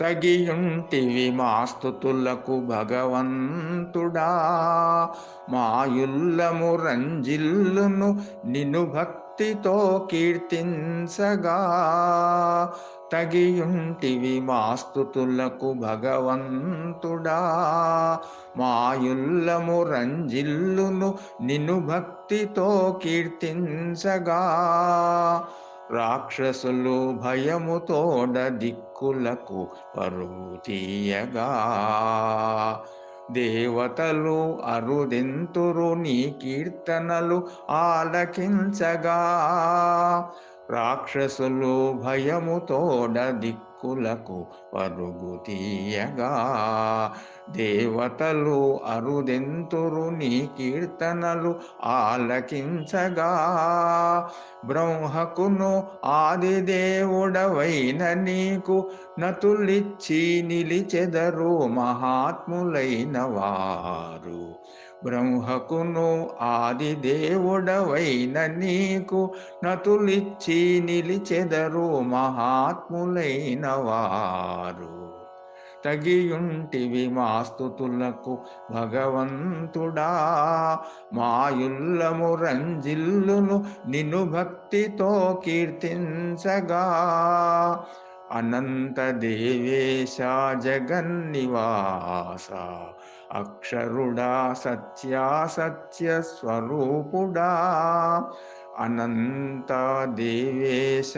తగియుంటివి మాస్తుతులకు భగవంతుడా. మాయుల్లము రంజిల్లును నిన్ను భక్తితో కీర్తించగా. తగియుంటివి మాస్తుతులకు భగవంతుడా. మాయుల్లము రంజిల్లును నిన్ను భక్తితో కీర్తించగా. రాక్షసులు భయముతోడ దిక్కులకు పరువు తీయగా దేవతలు అరుదెంతురు నీ కీర్తనలు ఆలకించగా. రాక్షసులు భయముతోడ దిక్కు కాకులకు పరుగు తీయగా దేవతలు అరుదెంతురు నీ కీర్తనలు ఆలకించగా. బ్రహ్మకును ఆదిదేవుడవైన నీకు నతులిచ్చి నిలిచెదరు మహాత్ములైన వారు. బ్రహ్మకును ఆదిదేవుడవైన నీకు నతులిచ్చి నిలిచెదరు మహాత్ములైన వారు తగియుంటివి మాస్తుతులకు భగవంతుడా. మాయుల్లము రంజిల్లును నిన్ను భక్తితో కీర్తించగా. అనంత దేవేశ జగన్నివాస అక్షరుడా సత్యాసత్య స్వరూపుడా అనంత దేవేశ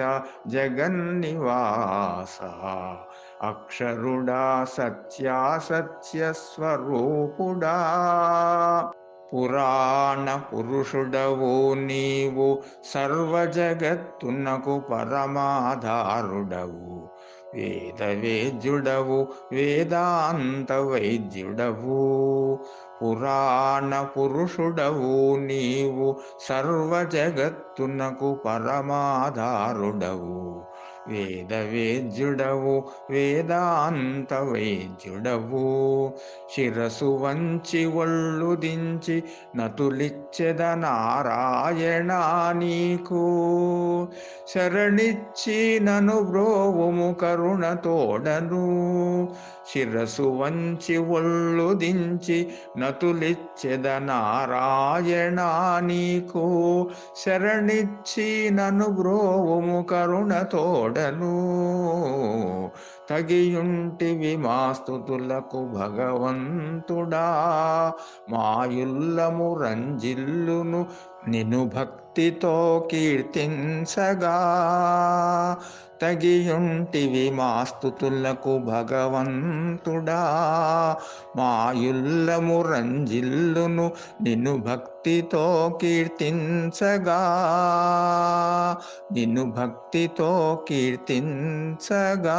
జగన్నివాస అక్షరుడా సత్యాసత్య స్వరూపుడా పురాణ పురుషుడవు నీవు సర్వజగత్తునకు పరమాధారుడవు. వేద వేద్యుడవు వేదాంత వైద్యుడవు పురాణ పురుషుడవు నీవు సర్వజగత్తునకు పరమాధారుడవు. వేద వేద్యుడవు వేదాంత వైద్యుడవు శిరసు వంచి ఒళ్ళు దించి నతులిచ్చెద నారాయణ నీకు. శరణిచ్చి నను బ్రోవుము కరుణతోడను శిరసు వంచి ఒళ్ళు దించి నతులిచ్చెద నారాయణ నీకు. శరణిచ్చి నను బ్రోవుము ಮಾಡಲು తగియుంటివి మాస్తుతులకు భగవంతుడా. మాయుల్లము రంజిల్లును నిను భక్తితో కీర్తించగా. తగియుంటివి మాస్తుతులకు భగవంతుడా. మాయుల్లము రంజిల్లును నిన్ను భక్తితో కీర్తించగా. నిన్ను భక్తితో కీర్తించగా.